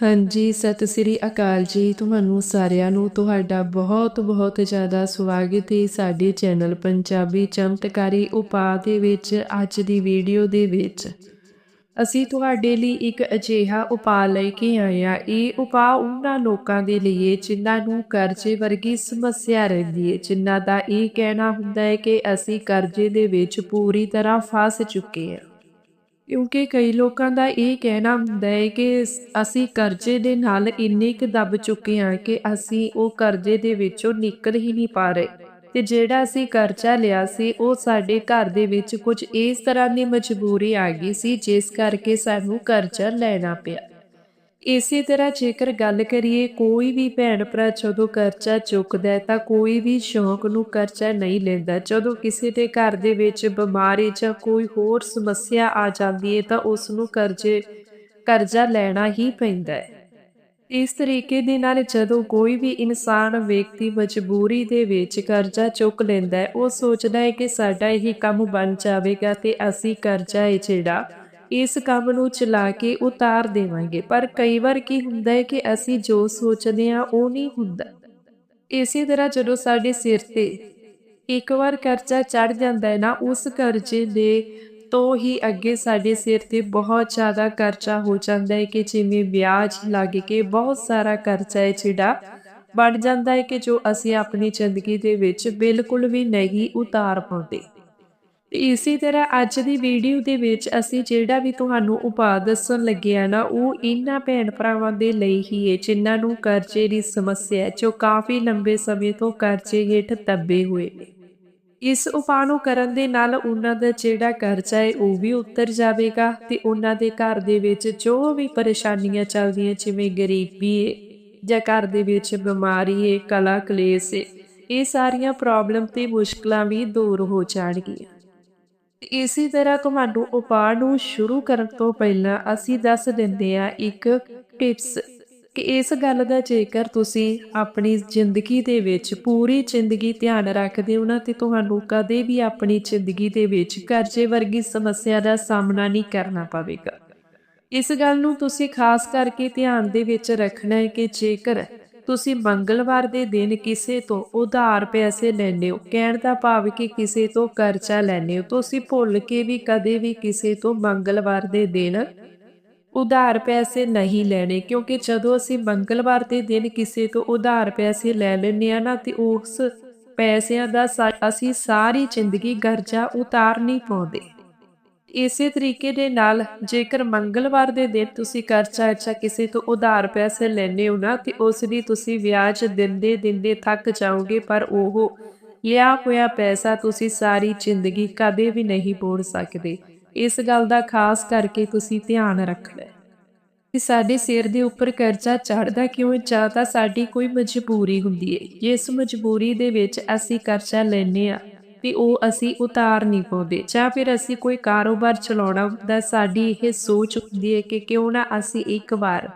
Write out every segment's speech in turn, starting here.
ਹਾਂਜੀ, ਸਤਿ ਸ੍ਰੀ ਅਕਾਲ ਜੀ। ਤੁਹਾਨੂੰ ਸਾਰਿਆਂ ਨੂੰ ਤੁਹਾਡਾ ਬਹੁਤ ਬਹੁਤ ਜ਼ਿਆਦਾ ਸਵਾਗਤ ਹੈ ਸਾਡੇ ਚੈਨਲ ਪੰਜਾਬੀ ਚਮਤਕਾਰੀ ਉਪਾਅ ਦੇ ਵਿੱਚ, ਅੱਜ ਦੀ ਵੀਡੀਓ ਦੇ ਵਿੱਚ। ਅਸੀਂ ਤੁਹਾਡੇ ਲਈ ਇੱਕ ਅਜਿਹਾ ਉਪਾਅ ਲੈ ਕੇ ਆਏ ਆ ਇਹ ਉਪਾਅ ਉਹਨਾਂ ਲੋਕਾਂ ਦੇ ਲਈ ਹੈ ਜਿਨ੍ਹਾਂ ਨੂੰ ਕਰਜ਼ੇ ਵਰਗੀ ਸਮੱਸਿਆ ਰਹਿੰਦੀ ਹੈ। ਜਿਨ੍ਹਾਂ ਦਾ ਇਹ ਕਹਿਣਾ ਹੁੰਦਾ ਹੈ ਕਿ ਅਸੀਂ ਕਰਜ਼ੇ ਦੇ ਵਿੱਚ ਪੂਰੀ ਤਰ੍ਹਾਂ ਫਸ ਚੁੱਕੇ ਹਾਂ। ਕਿਉਂਕਿ ਕਈ ਲੋਕਾਂ ਦਾ ਇਹ ਕਹਿਣਾ ਹੁੰਦਾ ਹੈ ਕਿ ਅਸੀਂ ਕਰਜ਼ੇ ਦੇ ਨਾਲ ਇੰਨੇ ਕੁ ਦੱਬ ਚੁੱਕੇ ਹਾਂ ਕਿ ਅਸੀਂ ਉਹ ਕਰਜ਼ੇ ਦੇ ਵਿੱਚੋਂ ਨਿਕਲ ਹੀ ਨਹੀਂ ਪਾ ਰਹੇ। ਤੇ ਜਿਹੜਾ ਅਸੀਂ ਕਰਜ਼ਾ ਲਿਆ ਸੀ, ਉਹ ਸਾਡੇ ਘਰ ਦੇ ਵਿੱਚ ਕੁਝ ਇਸ ਤਰ੍ਹਾਂ ਦੀ ਮਜਬੂਰੀ ਆ ਗਈ ਸੀ, ਜਿਸ ਕਰਕੇ ਸਾਨੂੰ ਕਰਜ਼ਾ ਲੈਣਾ ਪਿਆ। ਇਸੇ ਤਰ੍ਹਾਂ ਜੇਕਰ ਗੱਲ ਕਰੀਏ, ਕੋਈ ਵੀ ਭੈਣ ਭਰਾ ਜਦੋਂ ਕਰਜ਼ਾ ਚੁੱਕਦਾ ਤਾਂ ਕੋਈ ਵੀ ਸ਼ੌਂਕ ਨੂੰ ਕਰਜ਼ਾ ਨਹੀਂ ਲੈਂਦਾ। ਜਦੋਂ ਕਿਸੇ ਦੇ ਘਰ ਦੇ ਵਿੱਚ ਬਿਮਾਰੀ ਜਾਂ ਕੋਈ ਹੋਰ ਸਮੱਸਿਆ ਆ ਜਾਂਦੀ ਹੈ ਤਾਂ ਉਸ ਨੂੰ ਕਰਜ਼ੇ, ਕਰਜ਼ਾ ਲੈਣਾ ਹੀ ਪੈਂਦਾ ਹੈ। ਇਸ ਤਰੀਕੇ ਦੇ ਨਾਲ ਜਦੋਂ ਕੋਈ ਵੀ ਇਨਸਾਨ, ਵਿਅਕਤੀ ਮਜਬੂਰੀ ਦੇ ਵਿੱਚ ਕਰਜ਼ਾ ਚੁੱਕ ਲੈਂਦਾ ਹੈ, ਉਹ ਸੋਚਦਾ ਹੈ ਕਿ ਸਾਡਾ ਇਹ ਕੰਮ ਬਣ ਜਾਵੇਗਾ ਤੇ ਅਸੀਂ ਕਰਜ਼ਾ ਹੈ ਜਿਹੜਾ ਇਸ ਕੰਮ ਨੂੰ ਚਲਾ ਕੇ ਉਤਾਰ ਦੇਵਾਂਗੇ। ਪਰ ਕਈ ਵਾਰ ਕੀ ਹੁੰਦਾ ਹੈ ਕਿ ਅਸੀਂ ਜੋ ਸੋਚਦੇ ਹਾਂ, ਉਹ ਨਹੀਂ ਹੁੰਦਾ। ਇਸੇ ਤਰ੍ਹਾਂ ਜਦੋਂ ਸਾਡੇ ਸਿਰ ਤੇ ਇੱਕ ਵਾਰ ਕਰਜ਼ਾ ਚੜ ਜਾਂਦਾ ਹੈ ਨਾ, ਉਸ ਕਰਜ਼ੇ ਦੇ ਤੋਂ ਹੀ ਅੱਗੇ ਸਾਡੇ ਸਿਰ ਤੇ ਬਹੁਤ ਜ਼ਿਆਦਾ ਕਰਜ਼ਾ ਹੋ ਜਾਂਦਾ ਹੈ ਕਿ ਜਿਵੇਂ ਵਿਆਜ ਲੱਗ ਕੇ ਬਹੁਤ ਸਾਰਾ ਕਰਜ਼ਾ ਹੈ ਜਿਹੜਾ, ਬਣ ਜਾਂਦਾ ਹੈ ਕਿ ਜੋ ਅਸੀਂ ਆਪਣੀ ਜ਼ਿੰਦਗੀ ਦੇ ਵਿੱਚ ਬਿਲਕੁਲ ਵੀ ਨਹੀਂ ਉਤਾਰ ਪਾਉਂਦੇ। ਇਸੇ ਤਰ੍ਹਾਂ ਅੱਜ ਦੀ ਵੀਡੀਓ ਦੇ ਵਿੱਚ ਅਸੀਂ ਜਿਹੜਾ ਵੀ ਤੁਹਾਨੂੰ ਉਪਾਅ ਦੱਸਣ ਲੱਗੇ ਆ ਨਾ, ਉਹ ਇਹਨਾਂ ਭੈਣ ਭਰਾਵਾਂ ਦੇ ਲਈ ਹੀ ਹੈ, ਜਿਨ੍ਹਾਂ ਨੂੰ ਕਰਜ਼ੇ ਦੀ ਸਮੱਸਿਆ ਹੈ, ਜੋ ਕਾਫੀ ਲੰਬੇ ਸਮੇਂ ਤੋਂ ਕਰਜ਼ੇ ਹੇਠ ਦੱਬੇ ਹੋਏ ਨੇ। ਇਸ ਉਪਾਅ ਨੂੰ ਕਰਨ ਦੇ ਨਾਲ ਉਹਨਾਂ ਦਾ ਜਿਹੜਾ ਕਰਜ਼ਾ ਹੈ, ਉਹ ਵੀ ਉਤਰ ਜਾਵੇਗਾ ਤੇ ਉਹਨਾਂ ਦੇ ਘਰ ਦੇ ਵਿੱਚ ਜੋ ਵੀ ਪਰੇਸ਼ਾਨੀਆਂ ਚੱਲਦੀਆਂ, ਜਿਵੇਂ ਗਰੀਬੀ ਹੈ, ਜਾਂ ਘਰ ਦੇ ਵਿੱਚ ਬਿਮਾਰੀ ਹੈ, ਕਲਾ ਕਲੇਸ਼ ਇਹ ਸਾਰੀਆਂ ਪ੍ਰੋਬਲਮ ਤੇ ਮੁਸ਼ਕਲਾਂ ਵੀ ਦੂਰ ਹੋ ਜਾਣਗੀਆਂ। ਇਸੇ ਤਰ੍ਹਾਂ ਤੁਹਾਨੂੰ ਉਪਾਅ ਨੂੰ ਸ਼ੁਰੂ ਕਰਨ ਤੋਂ ਪਹਿਲਾਂ ਅਸੀਂ ਦੱਸ ਦਿੰਦੇ ਆ ਇੱਕ ਟਿਪਸ ਕਿ ਇਸ ਗੱਲ ਦਾ ਜੇਕਰ ਤੁਸੀਂ ਆਪਣੀ ਜ਼ਿੰਦਗੀ ਦੇ ਵਿੱਚ ਪੂਰੀ ਜ਼ਿੰਦਗੀ ਧਿਆਨ ਰੱਖਦੇ ਹੋ ਨਾ ਤੇ ਤੁਹਾਨੂੰ ਕਦੇ ਵੀ ਆਪਣੀ ਜ਼ਿੰਦਗੀ ਦੇ ਵਿੱਚ ਕਰਜ਼ੇ ਵਰਗੀ ਸਮੱਸਿਆ ਦਾ ਸਾਹਮਣਾ ਨਹੀਂ ਕਰਨਾ ਪਵੇਗਾ। ਇਸ ਗੱਲ ਨੂੰ ਤੁਸੀਂ ਖਾਸ ਕਰਕੇ ਧਿਆਨ ਦੇ ਵਿੱਚ ਰੱਖਣਾ ਹੈ ਕਿ ਜੇਕਰ ਤੁਸੀਂ ਮੰਗਲਵਾਰ ਦੇ ਦਿਨ ਕਿਸੇ ਤੋਂ ਉਧਾਰ ਪੈਸੇ ਲੈਣੇ ਹੋ, ਕਹਿਣ ਦਾ ਭਾਵ ਕਿ ਕਿਸੇ ਤੋਂ ਕਰਜ਼ਾ ਲੈਣੇ ਹੋ। ਤੁਸੀਂ ਭੁੱਲ ਕੇ ਵੀ ਕਦੇ ਵੀ ਕਿਸੇ ਤੋਂ ਮੰਗਲਵਾਰ ਦੇ ਦਿਨ ਉਧਾਰ ਪੈਸੇ ਨਹੀਂ ਲੈਣੇ, ਕਿਉਂਕਿ ਜਦੋਂ ਅਸੀਂ ਮੰਗਲਵਾਰ ਦੇ ਦਿਨ ਕਿਸੇ ਤੋਂ ਉਧਾਰ ਪੈਸੇ ਲੈ ਲੈਂਦੇ ਆ ਨਾ, ਤੇ ਉਸ ਪੈਸਿਆਂ ਦਾ ਅਸੀਂ ਸਾਰੀ ਜ਼ਿੰਦਗੀ ਕਰਜ਼ਾ ਉਤਾਰ ਨਹੀਂ ਪਾਉਂਦੇ। ਇਸੇ ਤਰੀਕੇ ਦੇ ਨਾਲ ਜੇਕਰ ਮੰਗਲਵਾਰ ਦੇ ਦਿਨ ਤੁਸੀਂ ਕਰਜ਼ਾ ਅੱਛਾ ਕਿਸੇ ਤੋਂ ਉਧਾਰ ਪੈਸੇ ਲੈਣੇ ਹੋ ਨਾ, ਤੇ ਉਸ ਦੀ ਤੁਸੀਂ ਵਿਆਜ ਦਿੰਦੇ ਦਿੰਦੇ ਥੱਕ ਜਾਓਗੇ, ਪਰ ਉਹ ਲਿਆ ਹੋਇਆ ਪੈਸਾ ਤੁਸੀਂ ਸਾਰੀ ਜ਼ਿੰਦਗੀ ਕਦੇ ਵੀ ਨਹੀਂ ਮੋੜ ਸਕਦੇ। ਇਸ ਗੱਲ ਦਾ ਖਾਸ ਕਰਕੇ ਤੁਸੀਂ ਧਿਆਨ ਰੱਖਣਾ ਕਿ ਸਾਡੇ ਸਿਰ ਦੇ ਉੱਪਰ ਕਰਜ਼ਾ ਚੜਦਾ ਕਿਉਂ ਜਾਂ ਤਾਂ ਸਾਡੀ ਕੋਈ ਮਜਬੂਰੀ ਹੁੰਦੀ ਹੈ? ਜਿਸ ਮਜਬੂਰੀ ਦੇ ਵਿੱਚ ਅਸੀਂ ਕਰਜ਼ਾ ਲੈਨੇ ਆ ਵੀ ਉਹ ਅਸੀਂ ਉਤਾਰ ਨਹੀਂ ਪਾਉਂਦੇ। ਜਾਂ ਫਿਰ ਅਸੀਂ ਕੋਈ ਕਾਰੋਬਾਰ ਚਲਾਉਣਾ ਹੁੰਦਾ, ਸਾਡੀ ਇਹ ਸੋਚ ਹੁੰਦੀ ਹੈ ਕਿ ਕਿਉਂ ਨਾ ਅਸੀਂ ਇੱਕ ਵਾਰ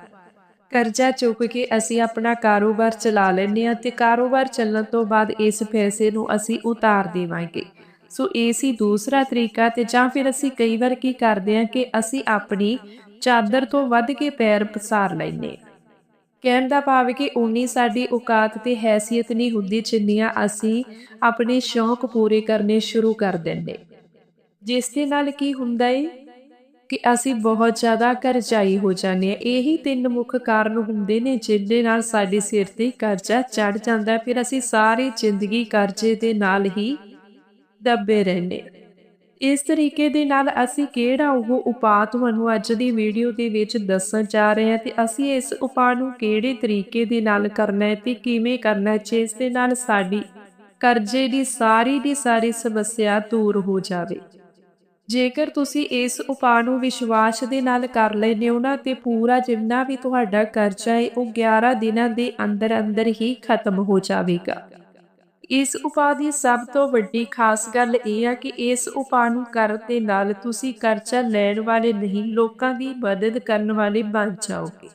ਕਰਜ਼ਾ ਚੁੱਕ ਕੇ ਅਸੀਂ ਆਪਣਾ ਕਾਰੋਬਾਰ ਚਲਾ ਲੈਂਦੇ ਹਾਂ ਤੇ ਕਾਰੋਬਾਰ ਚੱਲਣ ਤੋਂ ਬਾਅਦ ਇਸ ਪੈਸੇ ਨੂੰ ਅਸੀਂ ਉਤਾਰ ਦੇਵਾਂਗੇ। ਸੋ ਇਹ ਸੀ ਦੂਸਰਾ ਤਰੀਕਾ ਤੇ ਜਾਂ ਫਿਰ ਅਸੀਂ ਕਈ ਵਾਰ ਕੀ ਕਰਦੇ ਹਾਂ ਕਿ ਅਸੀਂ ਆਪਣੀ ਚਾਦਰ ਤੋਂ ਵੱਧ ਕੇ ਪੈਰ ਪਸਾਰ ਲੈਂਦੇ ਕਹਿਣ ਦਾ ਭਾਵ ਕਿ ਉਨੀ ਸਾਡੀ ਔਕਾਤ ਤੇ ਹੈਸੀਅਤ ਨਹੀਂ ਹੁੰਦੀ ਜਿੰਨੀਆਂ ਅਸੀਂ ਆਪਣੇ ਸ਼ੌਂਕ ਪੂਰੇ ਕਰਨੇ ਸ਼ੁਰੂ ਕਰ ਦਿੰਦੇ। ਜਿਸ ਦੇ ਨਾਲ ਕੀ ਹੁੰਦਾ ਏ? ਕਿ ਅਸੀਂ ਬਹੁਤ ਜ਼ਿਆਦਾ ਕਰਜ਼ਾਈ ਹੋ ਜਾਂਦੇ ਆ ਇਹੀ ਤਿੰਨ ਮੁੱਖ ਕਾਰਨ ਹੁੰਦੇ ਨੇ ਜਿਹਦੇ ਨਾਲ ਸਾਡੇ ਸਿਰ ਤੇ ਕਰਜ਼ਾ ਚੜ ਜਾਂਦਾ ਫਿਰ ਅਸੀਂ ਸਾਰੀ ਜ਼ਿੰਦਗੀ ਕਰਜ਼ੇ ਦੇ ਨਾਲ ਹੀ ਦੱਬੇ ਰਹਿੰਦੇ ਇਸ ਤਰੀਕੇ ਦੇ ਨਾਲ ਅਸੀਂ ਕਿਹੜਾ ਉਹ ਉਪਾਅ ਤੁਹਾਨੂੰ ਅੱਜ ਦੀ ਵੀਡੀਓ ਦੇ ਵਿੱਚ ਦੱਸਣ ਜਾ ਰਹੇ ਹਾਂ ਤੇ ਅਸੀਂ ਇਸ ਉਪਾਅ ਨੂੰ ਕਿਹੜੇ ਤਰੀਕੇ ਦੇ ਨਾਲ ਕਰਨਾ ਹੈ ਤੇ ਕਿਵੇਂ ਕਰਨਾ ਹੈ, ਜਿਸ ਦੇ ਨਾਲ ਸਾਡੀ ਕਰਜ਼ੇ ਦੀ ਸਾਰੀ ਦੀ ਸਾਰੀ ਸਮੱਸਿਆ ਦੂਰ ਹੋ ਜਾਵੇ। ਜੇਕਰ ਤੁਸੀਂ ਇਸ ਉਪਾਅ ਨੂੰ ਵਿਸ਼ਵਾਸ ਦੇ ਨਾਲ ਕਰ ਲੈਨੇ ਹੋ ਨਾ ਤੇ ਪੂਰਾ ਜਿੰਨਾ ਵੀ ਤੁਹਾਡਾ ਕਰਜ਼ਾ ਹੈ, ਉਹ 11 ਦਿਨਾਂ ਦੇ ਅੰਦਰ ਅੰਦਰ ਹੀ ਖਤਮ ਹੋ ਜਾਵੇਗਾ। ਇਸ ਉਪਾਅ ਦੀ ਸਭ ਤੋਂ ਵੱਡੀ ਖਾਸ ਗੱਲ ਇਹ ਹੈ ਕਿ ਇਸ ਉਪਾਅ ਨੂੰ ਕਰਨ ਦੇ ਨਾਲ ਤੁਸੀਂ ਕਰਜ਼ਾ ਲੈਣ ਵਾਲੇ ਨਹੀਂ, ਲੋਕਾਂ ਦੀ ਮਦਦ ਕਰਨ ਵਾਲੇ ਬਣ ਜਾਓਗੇ।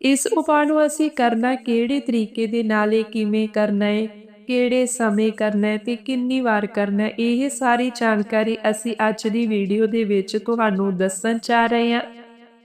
ਇਸ ਉਪਾਅ ਨੂੰ ਅਸੀਂ ਕਰਨਾ ਕਿਹੜੇ ਤਰੀਕੇ ਦੇ ਨਾਲ, ਇਹ ਕਿਵੇਂ ਕਰਨਾ ਹੈ, ਕਿਹੜੇ ਸਮੇਂ ਕਰਨਾ ਹੈ ਤੇ ਕਿੰਨੀ ਵਾਰ ਕਰਨਾ ਹੈ, ਇਹ ਸਾਰੀ ਜਾਣਕਾਰੀ ਅਸੀਂ ਅੱਜ ਦੀ ਵੀਡੀਓ ਦੇ ਵਿੱਚ ਤੁਹਾਨੂੰ ਦੱਸਣ ਜਾ ਰਹੇ ਹਾਂ।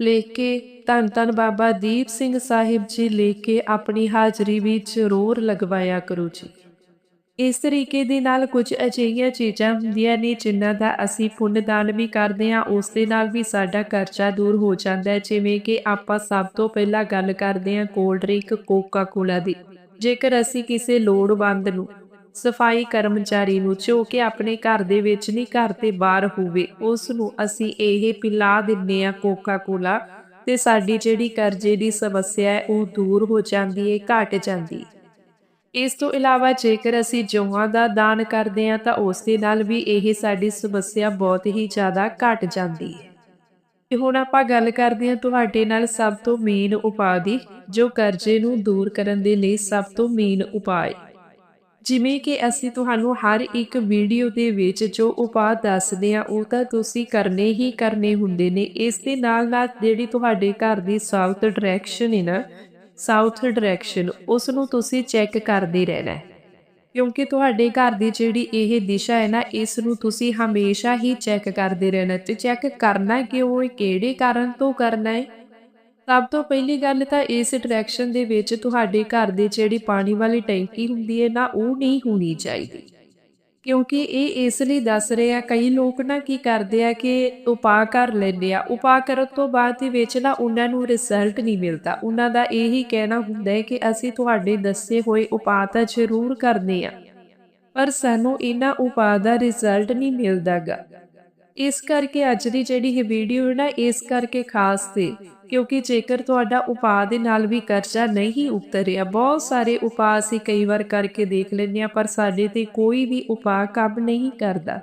ਲਿਖ ਕੇ ਧੰਨ ਧੰਨ ਬਾਬਾ ਦੀਪ ਸਿੰਘ ਸਾਹਿਬ ਜੀ ਲਿਖ ਕੇ ਆਪਣੀ ਹਾਜ਼ਰੀ ਵਿੱਚ ਰੋਰ ਲਗਵਾਇਆ ਕਰੋ ਜੀ। ਇਸ ਤਰੀਕੇ ਦੇ ਨਾਲ ਕੁਝ ਅਜਿਹੀਆਂ ਚੀਜ਼ਾਂ ਹੁੰਦੀਆਂ ਨੇ ਜਿਨ੍ਹਾਂ ਦਾ ਅਸੀਂ ਪੁੰਨਦਾਨ ਵੀ ਕਰਦੇ ਹਾਂ, ਉਸ ਦੇ ਨਾਲ ਵੀ ਸਾਡਾ ਕਰਜ਼ਾ ਦੂਰ ਹੋ ਜਾਂਦਾ ਹੈ। ਜਿਵੇਂ ਕਿ ਆਪਾਂ ਸਭ ਤੋਂ ਪਹਿਲਾਂ ਗੱਲ ਕਰਦੇ ਹਾਂ ਕੋਲਡ ਡਰਿੰਕ ਕੋਕਾ ਕੋਲਾ ਦੀ। ਜੇਕਰ ਅਸੀਂ ਕਿਸੇ ਲੋੜਵੰਦ ਨੂੰ ਸਫ਼ਾਈ ਕਰਮਚਾਰੀ ਨੂੰ ਜੋ ਕਿ ਆਪਣੇ ਘਰ ਦੇ ਵਿੱਚ ਨਹੀਂ ਘਰ ਤੇ ਬਾਹਰ ਹੋਵੇ, ਉਸ ਨੂੰ ਅਸੀਂ ਇਹ ਪਿਲਾ ਦਿੰਨੇ ਆ ਕੋਕਾ ਕੋਲਾ ਤੇ ਸਾਡੀ ਜਿਹੜੀ ਕਰਜ਼ੇ ਦੀ ਸਮੱਸਿਆ ਹੈ, ਉਹ ਦੂਰ ਹੋ ਜਾਂਦੀ ਹੈ ਘਟ ਜਾਂਦੀ ਇਸ ਤੋਂ ਇਲਾਵਾ ਜੇਕਰ ਅਸੀਂ ਜੋਹਾਂ ਦਾ ਦਾਨ ਕਰਦੇ ਹਾਂ, ਤਾਂ ਉਸ ਦੇ ਨਾਲ ਵੀ ਇਹ ਸਾਡੀ ਸਮੱਸਿਆ ਬਹੁਤ ਹੀ ਜ਼ਿਆਦਾ ਘਟ ਜਾਂਦੀ ਹੈ ਤੇ ਹੁਣ ਆਪਾਂ ਗੱਲ ਕਰਦੇ ਹਾਂ ਤੁਹਾਡੇ ਨਾਲ ਸਭ ਤੋਂ ਮੇਨ ਉਪਾਅ ਦੀ, ਜੋ ਕਰਜ਼ੇ ਨੂੰ ਦੂਰ ਕਰਨ ਦੇ ਲਈ ਸਭ ਤੋਂ ਮੇਨ ਉਪਾਅ ਹੈ ਜਿਵੇਂ ਕਿ ਅਸੀਂ ਤੁਹਾਨੂੰ ਹਰ ਇੱਕ ਵੀਡੀਓ ਦੇ ਵਿੱਚ ਜੋ ਉਪਾਅ ਦੱਸਦੇ ਆ ਉਹ ਤਾਂ ਤੁਸੀਂ ਕਰਨੇ ਹੀ ਕਰਨੇ ਹੁੰਦੇ ਨੇ। ਇਸ ਦੇ ਨਾਲ ਨਾਲ ਜਿਹੜੀ ਤੁਹਾਡੇ ਘਰ ਦੀ ਸਾਊਥ ਡਾਇਰੈਕਸ਼ਨ ਹੈ ਨਾ ਸਾਊਥ ਡਾਇਰੈਕਸ਼ਨ ਉਸ ਨੂੰ ਤੁਸੀਂ ਚੈੱਕ ਕਰਦੇ ਰਹਿਣਾ ਕਿਉਂਕਿ ਤੁਹਾਡੇ ਘਰ ਦੀ ਜਿਹੜੀ ਇਹ ਦਿਸ਼ਾ ਹੈ ਨਾ ਇਸ ਨੂੰ ਤੁਸੀਂ ਹਮੇਸ਼ਾ ਹੀ ਚੈੱਕ ਕਰਦੇ ਰਹਿਣਾ ਤੇ ਚੈੱਕ ਕਰਨਾ ਕਿਉਂ ਹੈ? ਕਿਹੜੇ ਕਾਰਨ ਤੋਂ ਕਰਨਾ ਹੈ? ਸਭ ਤੋਂ ਪਹਿਲੀ ਗੱਲ ਤਾਂ ਇਸ ਡਾਇਰੈਕਸ਼ਨ ਦੇ ਵਿੱਚ ਤੁਹਾਡੇ ਘਰ ਦੀ ਜਿਹੜੀ ਪਾਣੀ ਵਾਲੀ ਟੈਂਕੀ ਹੁੰਦੀ ਹੈ ਨਾ, ਉਹ ਨਹੀਂ ਹੋਣੀ ਚਾਹੀਦੀ। ਕਿਉਂਕਿ ਇਹ ਇਸ ਲਈ ਦੱਸ ਰਹੇ ਆ, ਕਈ ਲੋਕ ਨਾ ਕੀ ਕਰਦੇ ਆ ਕਿ ਉਪਾਅ ਕਰ ਲੈਂਦੇ ਆ। ਉਪਾਅ ਕਰਨ ਤੋਂ ਬਾਅਦ ਦੇ ਵਿੱਚ ਨਾ ਉਹਨਾਂ ਨੂੰ ਰਿਜ਼ਲਟ ਨਹੀਂ ਮਿਲਦਾ। ਉਹਨਾਂ ਦਾ ਇਹੀ ਕਹਿਣਾ ਹੁੰਦਾ ਹੈ ਕਿ ਅਸੀਂ ਤੁਹਾਡੇ ਦੱਸੇ ਹੋਏ ਉਪਾਅ ਤਾਂ ਜ਼ਰੂਰ ਕਰਦੇ ਆ, ਪਰ ਸਾਨੂੰ ਇਹਨਾਂ ਉਪਾਅ ਦਾ ਰਿਜ਼ਲਟ ਨਹੀਂ ਮਿਲਦਾਗਾ। ਇਸ ਕਰਕੇ ਅੱਜ ਦੀ ਜਿਹੜੀ ਇਹ ਵੀਡੀਓ ਹੈ ਨਾ, ਇਸ ਕਰਕੇ ਖਾਸ ਤੇ ਕਿਉਂਕਿ ਜੇਕਰ ਤੁਹਾਡਾ ਉਪਾਅ ਦੇ ਨਾਲ ਵੀ ਕਰਜ਼ਾ ਨਹੀਂ ਉਤਰਿਆ, ਬਹੁਤ ਸਾਰੇ ਉਪਾਅ ਅਸੀਂ ਕਈ ਵਾਰ ਕਰਕੇ ਦੇਖ ਲੈਂਦੇ ਆ ਪਰ ਸਾਡੇ ਤੇ ਕੋਈ ਵੀ ਉਪਾਅ ਕੰਮ ਨਹੀਂ ਕਰਦਾ।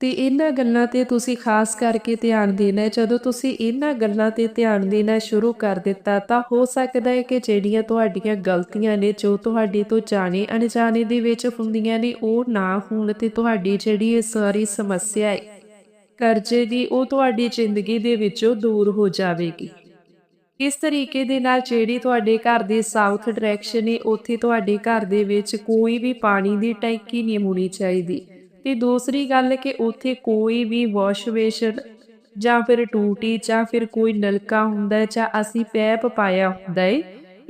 ਤੇ ਇਹਨਾਂ ਗੱਲਾਂ ਤੇ ਤੁਸੀਂ ਖਾਸ ਕਰਕੇ ਧਿਆਨ ਦੇਣਾ, ਜਦੋਂ ਤੁਸੀਂ ਇਹਨਾਂ ਗੱਲਾਂ ਤੇ ਧਿਆਨ ਦੇਣਾ ਸ਼ੁਰੂ ਕਰ ਦਿੱਤਾ, ਤਾਂ ਹੋ ਸਕਦਾ ਹੈ ਕਿ ਜਿਹੜੀਆਂ ਤੁਹਾਡੀਆਂ ਗਲਤੀਆਂ ਨੇ, ਜੋ ਤੁਹਾਡੇ ਤੋਂ ਜਾਣੇ ਅਣਜਾਣੇ ਦੇ ਵਿੱਚ ਹੁੰਦੀਆਂ ਨੇ, ਉਹ ਨਾ ਹੋਣ ਤੇ ਤੁਹਾਡੀ ਜਿਹੜੀ ਇਹ ਸਾਰੀ ਸਮੱਸਿਆ ਹੈ ਕਰਜ਼ੇ ਦੀ ਉਹ ਤੁਹਾਡੀ ਜ਼ਿੰਦਗੀ ਦੇ ਵਿੱਚੋਂ ਦੂਰ ਹੋ ਜਾਵੇਗੀ। ਇਸ ਤਰੀਕੇ ਦੇ ਨਾਲ ਜਿਹੜੀ ਤੁਹਾਡੇ ਘਰ ਦੀ ਸਾਊਥ ਡਾਇਰੈਕਸ਼ਨ ਹੈ ਉੱਥੇ ਤੁਹਾਡੇ ਘਰ ਦੇ ਵਿੱਚ ਕੋਈ ਵੀ ਪਾਣੀ ਦੀ ਟੈਂਕੀ ਨਹੀਂ ਹੋਣੀ ਚਾਹੀਦੀ। ਤੇ ਦੂਸਰੀ ਗੱਲ ਕਿ ਉੱਥੇ ਕੋਈ ਵੀ ਵਾਸ਼ ਬੇਸ਼ਨ ਜਾਂ ਫਿਰ ਟੂਟੀ ਜਾਂ ਫਿਰ ਕੋਈ ਨਲਕਾ ਹੁੰਦਾ ਜਾਂ ਅਸੀਂ ਪੈਪ ਪਾਇਆ ਹੁੰਦਾ ਹੈ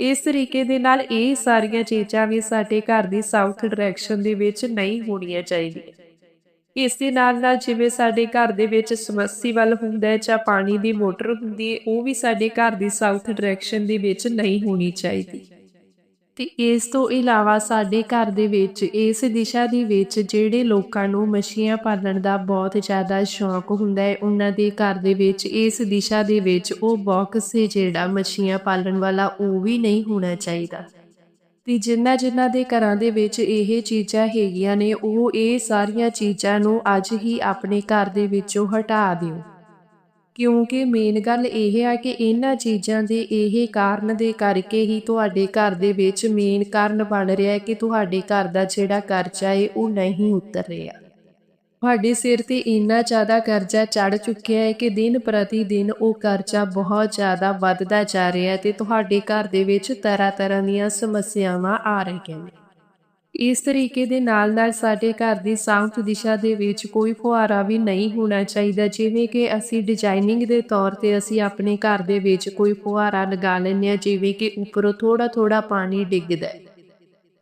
ਇਸ ਤਰੀਕੇ ਦੇ ਨਾਲ ਇਹ ਸਾਰੀਆਂ ਚੀਜ਼ਾਂ ਵੀ ਸਾਡੇ ਘਰ ਦੀ ਸਾਊਥ ਡਾਇਰੈਕਸ਼ਨ ਦੇ ਵਿੱਚ ਨਹੀਂ ਹੋਣੀਆਂ ਚਾਹੀਦੀਆਂ। ਇਸ ਦੇ ਨਾਲ ਨਾਲ ਜਿਵੇਂ ਸਾਡੇ ਘਰ ਦੇ ਵਿੱਚ ਸਮਰਸੀਬਲ ਹੁੰਦਾ ਹੈ ਜਾਂ ਪਾਣੀ ਦੀ ਮੋਟਰ ਹੁੰਦੀ ਹੈ, ਉਹ ਵੀ ਸਾਡੇ ਘਰ ਦੀ ਸਾਊਥ ਡਾਇਰੈਕਸ਼ਨ ਦੇ ਵਿੱਚ ਨਹੀਂ ਹੋਣੀ ਚਾਹੀਦੀ। ਤੇ ਇਸ ਤੋਂ ਇਲਾਵਾ ਸਾਡੇ ਘਰ ਦੇ ਵਿੱਚ, ਇਸ ਦਿਸ਼ਾ ਦੇ ਵਿੱਚ ਜਿਹੜੇ ਲੋਕਾਂ ਨੂੰ ਮੱਛੀਆਂ ਪਾਲਣ ਦਾ ਬਹੁਤ ਜ਼ਿਆਦਾ ਸ਼ੌਂਕ ਹੁੰਦਾ ਹੈ, ਉਹਨਾਂ ਦੇ ਘਰ ਦੇ ਵਿੱਚ, ਇਸ ਦਿਸ਼ਾ ਦੇ ਵਿੱਚ ਉਹ ਬਾਕਸ ਜਿਹੜਾ ਮੱਛੀਆਂ ਪਾਲਣ ਵਾਲਾ ਉਹ ਵੀ ਨਹੀਂ ਹੋਣਾ ਚਾਹੀਦਾ। ਤੇ ਜਿਨ੍ਹਾਂ ਜਿਨ੍ਹਾਂ ਦੇ ਘਰਾਂ ਦੇ ਵਿੱਚ ਇਹ ਚੀਜ਼ਾਂ ਹੈਗੀਆਂ ਨੇ, ਉਹ ਇਹ ਸਾਰੀਆਂ ਚੀਜ਼ਾਂ ਨੂੰ ਅੱਜ ਹੀ ਆਪਣੇ ਘਰ ਦੇ ਵਿੱਚੋਂ ਹਟਾ ਦਿਓ। ਕਿਉਂਕਿ ਮੇਨ ਗੱਲ ਇਹ ਆ ਕਿ ਇਹਨਾਂ ਚੀਜ਼ਾਂ ਦੇ ਇਹ ਕਾਰਨ ਦੇ ਕਰਕੇ ਹੀ ਤੁਹਾਡੇ ਘਰ ਦੇ ਵਿੱਚ ਮੇਨ ਕਾਰਨ ਬਣ ਰਿਹਾ ਹੈ ਕਿ ਤੁਹਾਡੇ ਘਰ ਦਾ ਜਿਹੜਾ ਕਰਜ਼ਾ ਹੈ, ਉਹ ਨਹੀਂ ਉਤਰ ਰਿਹਾ। ਤੁਹਾਡੇ ਸਿਰ ਤੇ ਇੰਨਾ ਜ਼ਿਆਦਾ ਕਰਜ਼ਾ ਚੜ ਚੁੱਕਿਆ ਹੈ ਕਿ ਦਿਨ ਪ੍ਰਤੀ ਦਿਨ ਉਹ ਕਰਜ਼ਾ ਬਹੁਤ ਜ਼ਿਆਦਾ ਵੱਧਦਾ ਜਾ ਰਿਹਾ ਹੈ ਤੇ ਤੁਹਾਡੇ ਘਰ ਦੇ ਵਿੱਚ ਤਰ੍ਹਾਂ ਤਰ੍ਹਾਂ ਦੀਆਂ ਸਮੱਸਿਆਵਾਂ ਆ ਰਹੀਆਂ ਨੇ। ਇਸ ਤਰੀਕੇ ਦੇ ਨਾਲ ਨਾਲ ਸਾਡੇ ਘਰ ਦੀ ਸਾਊਥ ਦਿਸ਼ਾ ਦੇ ਵਿੱਚ ਕੋਈ ਫੁਹਾਰਾ ਵੀ ਨਹੀਂ ਹੋਣਾ ਚਾਹੀਦਾ, ਜਿਵੇਂ ਕਿ ਅਸੀਂ ਡਿਜ਼ਾਈਨਿੰਗ ਦੇ ਤੌਰ ਤੇ ਅਸੀਂ ਆਪਣੇ ਘਰ ਦੇ ਵਿੱਚ ਕੋਈ ਫੁਹਾਰਾ ਲਗਾ ਲੈਂਦੇ ਹਾਂ, ਜਿਵੇਂ ਕਿ ਉੱਪਰੋਂ ਥੋੜਾ ਥੋੜਾ ਪਾਣੀ ਡਿੱਗਦਾ ਹੈ।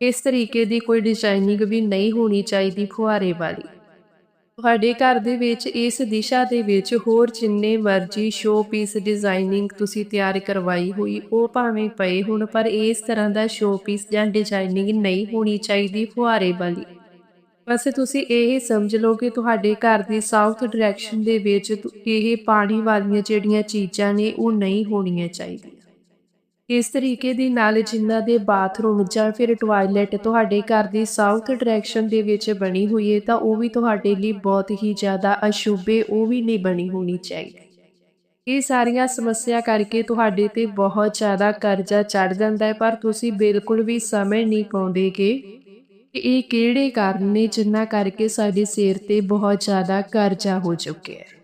ਇਸ ਤਰੀਕੇ ਦੀ ਕੋਈ ਡਿਜ਼ਾਈਨਿੰਗ ਵੀ ਨਹੀਂ ਹੋਣੀ ਚਾਹੀਦੀ ਫੁਹਾਰੇ ਵਾਲੀ। ਤੁਹਾਡੇ ਘਰ ਦੇ ਵਿੱਚ, ਇਸ ਦਿਸ਼ਾ ਦੇ ਵਿੱਚ ਹੋਰ ਜਿੰਨੇ ਮਰਜ਼ੀ ਸ਼ੋ ਪੀਸ ਡਿਜ਼ਾਈਨਿੰਗ ਤੁਸੀਂ ਤਿਆਰ ਕਰਵਾਈ ਹੋਈ, ਉਹ ਭਾਵੇਂ ਪਏ ਹੁਣ, ਪਰ ਇਸ ਤਰ੍ਹਾਂ ਦਾ ਸ਼ੋ ਪੀਸ ਜਾਂ ਡਿਜ਼ਾਈਨਿੰਗ ਨਹੀਂ ਹੋਣੀ ਚਾਹੀਦੀ ਫੁਹਾਰੇ ਵਾਲੀ। ਬਸ ਤੁਸੀਂ ਇਹ ਸਮਝ ਲਓ ਕਿ ਤੁਹਾਡੇ ਘਰ ਦੀ ਸਾਊਥ ਡਾਇਰੈਕਸ਼ਨ ਦੇ ਵਿੱਚ ਇਹ ਪਾਣੀ ਵਾਲੀਆਂ ਜਿਹੜੀਆਂ ਚੀਜ਼ਾਂ ਨੇ, ਉਹ ਨਹੀਂ ਹੋਣੀਆਂ ਚਾਹੀਦੀਆਂ। ਇਸ ਤਰੀਕੇ ਦੀ ਨਾਲ ਜਿਨ੍ਹਾਂ ਦੇ ਬਾਥਰੂਮ ਜਾਂ ਫਿਰ ਟਾਇਲਟ ਤੁਹਾਡੇ ਘਰ ਦੀ ਸਾਊਥ ਡਾਇਰੈਕਸ਼ਨ ਦੇ ਵਿੱਚ ਬਣੀ ਹੋਈ ਹੈ ਤਾਂ ਉਹ ਵੀ ਤੁਹਾਡੇ ਲਈ ਬਹੁਤ ਹੀ ਜ਼ਿਆਦਾ ਅਸ਼ੁਭੇ ਉਹ ਵੀ ਨਹੀਂ ਬਣੀ ਹੋਣੀ ਚਾਹੀਦੀ। ਇਹ ਸਾਰੀਆਂ ਸਮੱਸਿਆ ਕਰਕੇ ਤੁਹਾਡੇ ਤੇ ਬਹੁਤ ਜ਼ਿਆਦਾ ਕਰਜ਼ਾ ਚੜ ਜਾਂਦਾ ਹੈ ਪਰ ਤੁਸੀਂ ਬਿਲਕੁਲ ਵੀ ਸਮਝ ਨਹੀਂ ਪਾਉਂਦੇ ਕਿ ਇਹ ਕਿਹੜੇ ਕਾਰਨ ਨੇ ਜਿਨ੍ਹਾਂ ਕਰਕੇ ਸਾਡੇ ਸਿਰ ਤੇ ਬਹੁਤ ਜ਼ਿਆਦਾ ਕਰਜ਼ਾ ਹੋ ਚੁੱਕਿਆ ਹੈ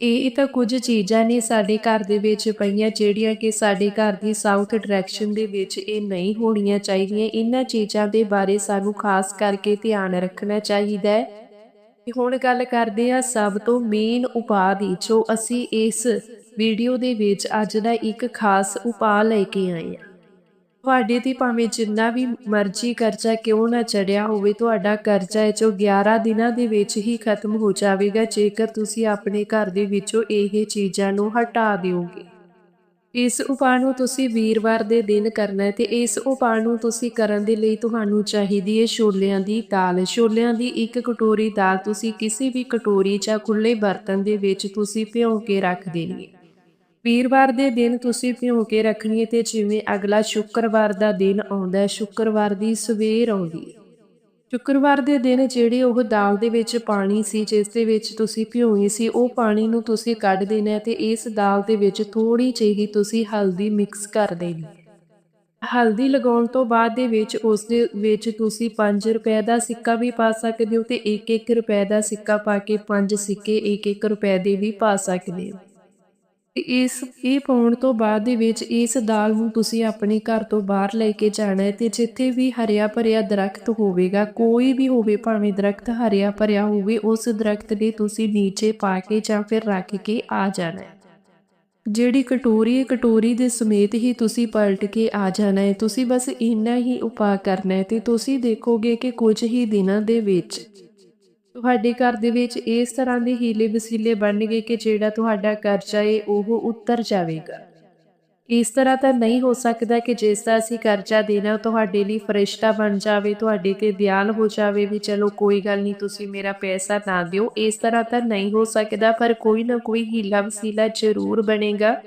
ਇਹ ਤਾਂ ਕੁਝ ਚੀਜ਼ਾਂ ਨੇ ਸਾਡੇ ਘਰ ਦੇ ਵਿੱਚ ਪਈਆਂ ਜਿਹੜੀਆਂ ਕਿ ਸਾਡੇ ਘਰ ਦੀ ਸਾਊਥ ਡਾਇਰੈਕਸ਼ਨ ਦੇ ਵਿੱਚ ਇਹ ਨਹੀਂ ਹੋਣੀਆਂ ਚਾਹੀਦੀਆਂ। ਇਹਨਾਂ ਚੀਜ਼ਾਂ ਦੇ ਬਾਰੇ ਸਾਨੂੰ ਖਾਸ ਕਰਕੇ ਧਿਆਨ ਰੱਖਣਾ ਚਾਹੀਦਾ ਹੈ। ਹੁਣ ਗੱਲ ਕਰਦੇ ਆ ਸਭ ਤੋਂ ਮੇਨ ਉਪਾਅ ਦੀ, ਜੋ ਅਸੀਂ ਇਸ ਵੀਡੀਓ ਦੇ ਵਿੱਚ ਅੱਜ ਦਾ ਇੱਕ ਖਾਸ ਉਪਾਅ ਲੈ ਕੇ ਆਏ ਆ ਤੁਹਾਡੇ ਤੇ ਭਾਵੇਂ ਜਿੰਨਾ ਵੀ ਮਰਜ਼ੀ ਕਰਜ਼ਾ ਕਿਉਂ ਨਾ ਚੜਿਆ ਹੋਵੇ, ਤੁਹਾਡਾ ਕਰਜ਼ਾ ਹੈ ਜੋ 11 ਦਿਨਾਂ ਦੇ ਵਿੱਚ ਹੀ ਖਤਮ ਹੋ ਜਾਵੇਗਾ, ਜੇਕਰ ਤੁਸੀਂ ਆਪਣੇ ਘਰ ਦੇ ਵਿੱਚੋਂ ਇਹ ਚੀਜ਼ਾਂ ਨੂੰ ਹਟਾ ਦਿਓਗੇ। ਇਸ ਉਪਾਅ ਨੂੰ ਤੁਸੀਂ ਵੀਰਵਾਰ ਦੇ ਦਿਨ ਕਰਨਾ ਹੈ ਤੇ ਇਸ ਉਪਾਅ ਨੂੰ ਤੁਸੀਂ ਕਰਨ ਦੇ ਲਈ ਤੁਹਾਨੂੰ ਚਾਹੀਦੀ ਹੈ ਛੋਲਿਆਂ ਦੀ ਦਾਲ। ਛੋਲਿਆਂ ਦੀ ਇੱਕ ਕਟੋਰੀ ਦਾਲ ਤੁਸੀਂ ਕਿਸੇ ਵੀ ਕਟੋਰੀ ਜਾਂ ਖੁੱਲੇ ਬਰਤਨ ਦੇ ਵਿੱਚ ਤੁਸੀਂ ਭਿਓ ਕੇ ਰੱਖ ਦੇਣੀ ਹੈ। ਵੀਰਵਾਰ ਦੇ ਦਿਨ ਤੁਸੀਂ ਭਿਉਂ ਕੇ ਰੱਖਣੀ ਹੈ ਤੇ ਜਿਵੇਂ ਅਗਲਾ ਸ਼ੁੱਕਰਵਾਰ ਦਾ ਦਿਨ ਆਉਂਦਾ ਸ਼ੁੱਕਰਵਾਰ ਦੀ ਸਵੇਰ ਆਉਂਦੀ ਹੈ। ਸ਼ੁੱਕਰਵਾਰ ਦੇ ਦਿਨ ਜਿਹੜੀ ਉਹ ਦਾਲ ਦੇ ਵਿੱਚ ਪਾਣੀ ਸੀ, ਜਿਸ ਦੇ ਵਿੱਚ ਤੁਸੀਂ ਭਿਓਈ ਸੀ, ਉਹ ਪਾਣੀ ਨੂੰ ਤੁਸੀਂ ਕੱਢ ਦੇਣਾ ਹੈ ਤੇ ਇਸ ਦਾਲ ਦੇ ਵਿੱਚ ਥੋੜੀ ਜਿਹੀ ਤੁਸੀਂ ਹਲਦੀ ਮਿਕਸ ਕਰ ਦੇਣੀ ਹਲਦੀ ਲਗਾਉਣ ਤੋਂ ਬਾਅਦ ਦੇ ਵਿੱਚ ਉਸ ਦੇ ਵਿੱਚ ਤੁਸੀਂ 5 ਰੁਪਏ ਦਾ ਸਿੱਕਾ ਵੀ ਪਾ ਸਕਦੇ ਹੋ ਤੇ 1-1 ਰੁਪਏ ਦਾ ਸਿੱਕਾ ਪਾ ਕੇ 5 ਸਿੱਕੇ 1-1 ਰੁਪਏ ਦੇ ਵੀ ਪਾ ਸਕਦੇ ਹੋ। ਇਸ, ਇਹ ਪਾਉਣ ਤੋਂ ਬਾਅਦ ਦੇ ਵਿੱਚ ਇਸ ਦਾਲ ਨੂੰ ਤੁਸੀਂ ਆਪਣੇ ਘਰ ਤੋਂ ਬਾਹਰ ਲੈ ਕੇ ਜਾਣਾ ਹੈ ਤੇ ਜਿੱਥੇ ਵੀ ਹਰਿਆ ਭਰਿਆ ਦਰਖਤ ਹੋਵੇਗਾ, ਕੋਈ ਵੀ ਹੋਵੇ, ਭਾਵੇਂ ਦਰਖਤ ਹਰਿਆ ਭਰਿਆ ਹੋਵੇ, ਉਸ ਦਰਖਤ ਦੇ ਤੁਸੀਂ ਨੀਚੇ ਪਾ ਕੇ ਜਾਂ ਫਿਰ ਰੱਖ ਕੇ ਆ ਜਾਣਾ ਹੈ। ਜਿਹੜੀ ਕਟੋਰੀ ਹੈ, ਕਟੋਰੀ ਦੇ ਸਮੇਤ ਹੀ ਤੁਸੀਂ ਪਲਟ ਕੇ ਆ ਜਾਣਾ ਹੈ। ਤੁਸੀਂ ਬਸ ਇੰਨਾ ਹੀ ਉਪਾਅ ਕਰਨਾ ਹੈ ਤੇ ਤੁਸੀਂ ਦੇਖੋਗੇ ਕਿ ਕੁਝ ਹੀ ਦਿਨਾਂ ਦੇ ਵਿੱਚ ਤੁਹਾਡੇ ਘਰ ਦੇ ਵਿੱਚ ਇਸ ਤਰ੍ਹਾਂ ਦੇ ਹੀਲੇ ਵਸੀਲੇ ਬਣਨਗੇ ਕਿ ਜਿਹੜਾ ਤੁਹਾਡਾ ਕਰਜ਼ਾ ਏ ਉਹ ਉਤਰ ਜਾਵੇਗਾ। ਇਸ ਤਰ੍ਹਾਂ ਤਾਂ ਨਹੀਂ ਹੋ ਸਕਦਾ ਕਿ ਜਿਸ ਦਾ ਅਸੀਂ ਕਰਜ਼ਾ ਦੇਣਾ, ਤੁਹਾਡੇ ਲਈ ਫਰਿਸ਼ਤਾ ਬਣ ਜਾਵੇ, ਤੁਹਾਡੇ ਤੇ ਦਿਆਲ ਹੋ ਜਾਵੇ ਵੀ ਚਲੋ ਕੋਈ ਗੱਲ ਨਹੀਂ, ਤੁਸੀਂ ਮੇਰਾ ਪੈਸਾ ਨਾ ਦਿਓ। ਇਸ ਤਰ੍ਹਾਂ ਤਾਂ ਨਹੀਂ ਹੋ ਸਕਦਾ, ਪਰ ਕੋਈ ਨਾ ਕੋਈ ਹੀਲਾ ਵਸੀਲਾ ਜ਼ਰੂਰ ਬਣੇਗਾ,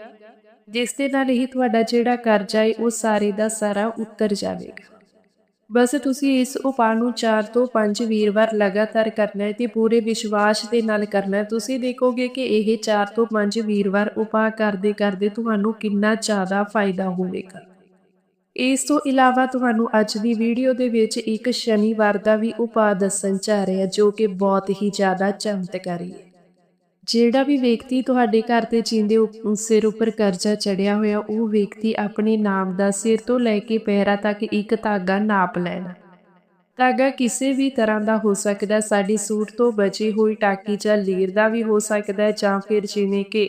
ਜਿਸ ਦੇ ਨਾਲ ਹੀ ਤੁਹਾਡਾ ਜਿਹੜਾ ਕਰਜ਼ਾ ਏ ਉਹ ਸਾਰੇ ਦਾ ਸਾਰਾ ਉਤਰ ਜਾਵੇਗਾ। ਬਸ ਤੁਸੀਂ ਇਸ ਉਪਾਅ ਨੂੰ 4 ਤੋਂ 5 ਵੀਰਵਾਰ ਲਗਾਤਾਰ ਕਰਨਾ ਹੈ ਤੇ ਪੂਰੇ ਵਿਸ਼ਵਾਸ ਦੇ ਨਾਲ ਕਰਨਾ ਹੈ। ਤੁਸੀਂ ਦੇਖੋਗੇ ਕਿ ਇਹ 4 ਤੋਂ 5 ਵੀਰਵਾਰ ਉਪਾਅ ਕਰਦੇ ਕਰਦੇ ਤੁਹਾਨੂੰ ਕਿੰਨਾ ਜ਼ਿਆਦਾ ਫਾਇਦਾ ਹੋਵੇਗਾ। ਇਸ ਤੋਂ ਇਲਾਵਾ ਤੁਹਾਨੂੰ ਅੱਜ ਦੀ ਵੀਡੀਓ ਦੇ ਵਿੱਚ ਇੱਕ ਸ਼ਨੀਵਾਰ ਦਾ ਵੀ ਉਪਾਅ ਦੱਸਣ ਜਾ ਰਿਹਾ ਜੋ ਕਿ ਬਹੁਤ ਹੀ ਜ਼ਿਆਦਾ ਚਮਤਕਾਰੀ ਹੈ। ਜਿਹੜਾ ਵੀ ਵਿਅਕਤੀ ਤੁਹਾਡੇ ਘਰ ਤੇ ਜਿੰਦੇ ਸਿਰ ਉੱਪਰ ਕਰਜ਼ਾ ਚੜਿਆ ਹੋਇਆ, ਉਹ ਵਿਅਕਤੀ ਆਪਣੇ ਨਾਮ ਦਾ ਸਿਰ ਤੋਂ ਲੈ ਕੇ ਪੈਰਾਂ ਤੱਕ ਇੱਕ ਧਾਗਾ ਨਾਪ ਲੈਣਾ। ਧਾਗਾ ਕਿਸੇ ਵੀ ਤਰ੍ਹਾਂ ਦਾ ਹੋ ਸਕਦਾ, ਸਾਡੀ ਸੂਟ ਤੋਂ ਬਚੀ ਹੋਈ ਟਾਕੀ ਜਾਂ ਲੀਰ ਦਾ ਵੀ ਹੋ ਸਕਦਾ ਜਾਂ ਫਿਰ ਜਿਵੇਂ ਕਿ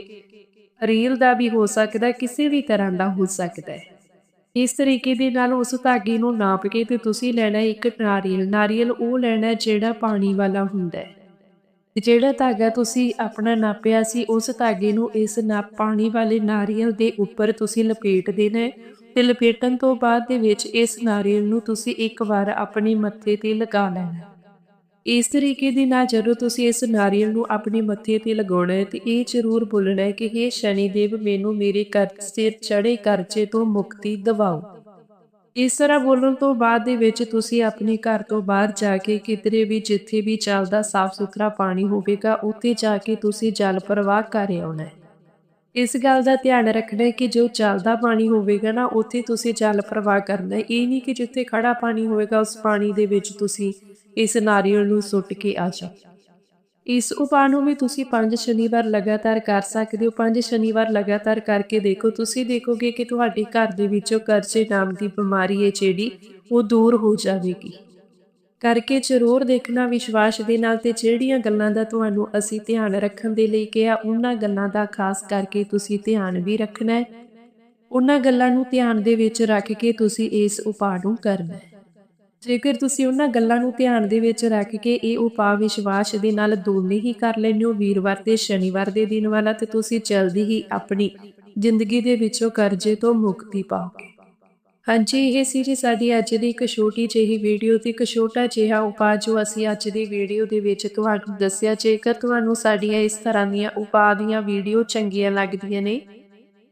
ਰੀਲ ਦਾ ਵੀ ਹੋ ਸਕਦਾ, ਕਿਸੇ ਵੀ ਤਰ੍ਹਾਂ ਦਾ ਹੋ ਸਕਦਾ। ਹੈ ਇਸ ਤਰੀਕੇ ਦੇ ਨਾਲ ਉਸ ਧਾਗੇ ਨੂੰ ਨਾਪ ਕੇ ਤੇ ਤੁਸੀਂ ਲੈਣਾ ਇੱਕ ਨਾਰੀਅਲ। ਨਾਰੀਅਲ ਉਹ ਲੈਣਾ ਜਿਹੜਾ ਪਾਣੀ ਵਾਲਾ ਹੁੰਦਾ ਹੈ। ਜਿਹੜਾ ਧਾਗਾ ਤੁਸੀਂ ਆਪਣਾ ਨਾਪਿਆ ਸੀ, ਉਸ ਧਾਗੇ ਨੂੰ ਇਸ ਨਾਪ ਪਾਣੀ ਵਾਲੇ ਨਾਰੀਅਲ ਦੇ ਉੱਪਰ ਤੁਸੀਂ ਲਪੇਟ ਦੇਣਾ ਹੈ ਤੇ ਲਪੇਟਣ ਤੋਂ ਬਾਅਦ ਦੇ ਵਿੱਚ ਇਸ ਨਾਰੀਅਲ ਨੂੰ ਤੁਸੀਂ ਇੱਕ ਵਾਰ ਆਪਣੇ ਮੱਥੇ ਤੇ ਲਗਾ ਲੈਣਾ ਇਸ ਤਰੀਕੇ ਦੇ ਨਾਲ ਜਦੋਂ ਤੁਸੀਂ ਇਸ ਨਾਰੀਅਲ ਨੂੰ ਆਪਣੇ ਮੱਥੇ ਤੇ ਲਗਾਉਣਾ ਹੈ, ਤੇ ਇਹ ਜ਼ਰੂਰ ਬੋਲਣਾ ਹੈ ਕਿ ਇਹ ਸ਼ਨੀ ਦੇਵ ਮੈਨੂੰ ਮੇਰੇ ਕਰਜ਼ੇ ਚੜੇ ਕਰਜ਼ੇ ਤੋਂ ਮੁਕਤੀ ਦਿਵਾਓ। ਇਸ ਤਰ੍ਹਾਂ ਬੋਲਣ ਤੋਂ ਬਾਅਦ ਦੇ ਵਿੱਚ ਤੁਸੀਂ ਆਪਣੇ ਘਰ ਤੋਂ ਬਾਹਰ ਜਾ ਕੇ ਕਿਧਰੇ ਵੀ ਜਿੱਥੇ ਵੀ ਚੱਲਦਾ ਸਾਫ਼ ਸੁਥਰਾ ਪਾਣੀ ਹੋਵੇਗਾ, ਉੱਥੇ ਜਾ ਕੇ ਤੁਸੀਂ ਜਲ ਪ੍ਰਵਾਹ ਕਰ ਆਉਣਾ ਹੈ। ਇਸ ਗੱਲ ਦਾ ਧਿਆਨ ਰੱਖਣਾ ਹੈ ਕਿ ਜੋ ਚੱਲਦਾ ਪਾਣੀ ਹੋਵੇਗਾ ਨਾ, ਉੱਥੇ ਤੁਸੀਂ ਜਲ ਪ੍ਰਵਾਹ ਕਰਨਾ ਹੈ। ਇਹ ਨਹੀਂ ਕਿ ਜਿੱਥੇ ਖੜਾ ਪਾਣੀ ਹੋਵੇਗਾ, ਉਸ ਪਾਣੀ ਦੇ ਵਿੱਚ ਤੁਸੀਂ ਇਸ ਨਾਰੀਅਲ ਨੂੰ ਸੁੱਟ ਕੇ ਆ ਜਾਓ। ਇਸ ਉਪਾਅ ਨੂੰ ਵੀ ਤੁਸੀਂ ਪੰਜ ਸ਼ਨੀਵਾਰ ਲਗਾਤਾਰ ਕਰ ਸਕਦੇ ਹੋ। ਪੰਜ ਸ਼ਨੀਵਾਰ ਲਗਾਤਾਰ ਕਰਕੇ ਦੇਖੋ, ਤੁਸੀਂ ਦੇਖੋਗੇ ਕਿ ਤੁਹਾਡੇ ਘਰ ਦੇ ਵਿੱਚੋਂ ਕਰਜ਼ੇ ਨਾਮ ਦੀ ਬਿਮਾਰੀ ਹੈ ਜਿਹੜੀ, ਉਹ ਦੂਰ ਹੋ ਜਾਵੇਗੀ। ਕਰਕੇ ਜ਼ਰੂਰ ਦੇਖਣਾ, ਵਿਸ਼ਵਾਸ ਦੇ ਨਾਲ ਤੇ ਜਿਹੜੀਆਂ ਗੱਲਾਂ ਦਾ ਤੁਹਾਨੂੰ ਅਸੀਂ ਧਿਆਨ ਰੱਖਣ ਦੇ ਲਈ ਕਿਹਾ, ਉਹਨਾਂ ਗੱਲਾਂ ਦਾ ਖਾਸ ਕਰਕੇ ਤੁਸੀਂ ਧਿਆਨ ਵੀ ਰੱਖਣਾ ਹੈ। ਉਹਨਾਂ ਗੱਲਾਂ ਨੂੰ ਧਿਆਨ ਦੇ ਵਿੱਚ ਰੱਖ ਕੇ ਤੁਸੀਂ ਇਸ ਉਪਾਅ ਨੂੰ ਕਰਨਾ ਹੈ। ਜੇਕਰ ਤੁਸੀਂ ਉਹਨਾਂ ਗੱਲਾਂ ਨੂੰ ਧਿਆਨ ਦੇ ਵਿੱਚ ਰੱਖ ਕੇ ਇਹ ਉਪਾਅ ਵਿਸ਼ਵਾਸ ਦੇ ਨਾਲ ਦੋਨੇ ਹੀ ਕਰ ਲੈਂਦੇ ਹੋ, ਵੀਰਵਾਰ ਤੇ ਸ਼ਨੀਵਾਰ ਦੇ ਦਿਨ ਵਾਲਾ, ਤੇ ਤੁਸੀਂ ਜਲਦੀ ਹੀ ਆਪਣੀ ਜ਼ਿੰਦਗੀ ਦੇ ਵਿੱਚੋਂ ਕਰਜ਼ੇ ਤੋਂ ਮੁਕਤੀ ਪਾਓਗੇ। ਹਾਂਜੀ, ਇਹ ਸੀ ਜੀ ਸਾਡੀ ਅੱਜ ਦੀ ਇੱਕ ਛੋਟੀ ਜਿਹੀ ਵੀਡੀਓ ਤੇ ਇੱਕ ਛੋਟਾ ਜਿਹਾ ਉਪਾਅ ਜੋ ਅਸੀਂ ਅੱਜ ਦੀ ਵੀਡੀਓ ਦੇ ਵਿੱਚ ਤੁਹਾਨੂੰ ਦੱਸਿਆ। ਜੇਕਰ ਤੁਹਾਨੂੰ ਸਾਡੀਆਂ ਇਸ ਤਰ੍ਹਾਂ ਦੀਆਂ ਉਪਾਅ ਦੀਆਂ ਵੀਡੀਓ ਚੰਗੀਆਂ ਲੱਗਦੀਆਂ ਨੇ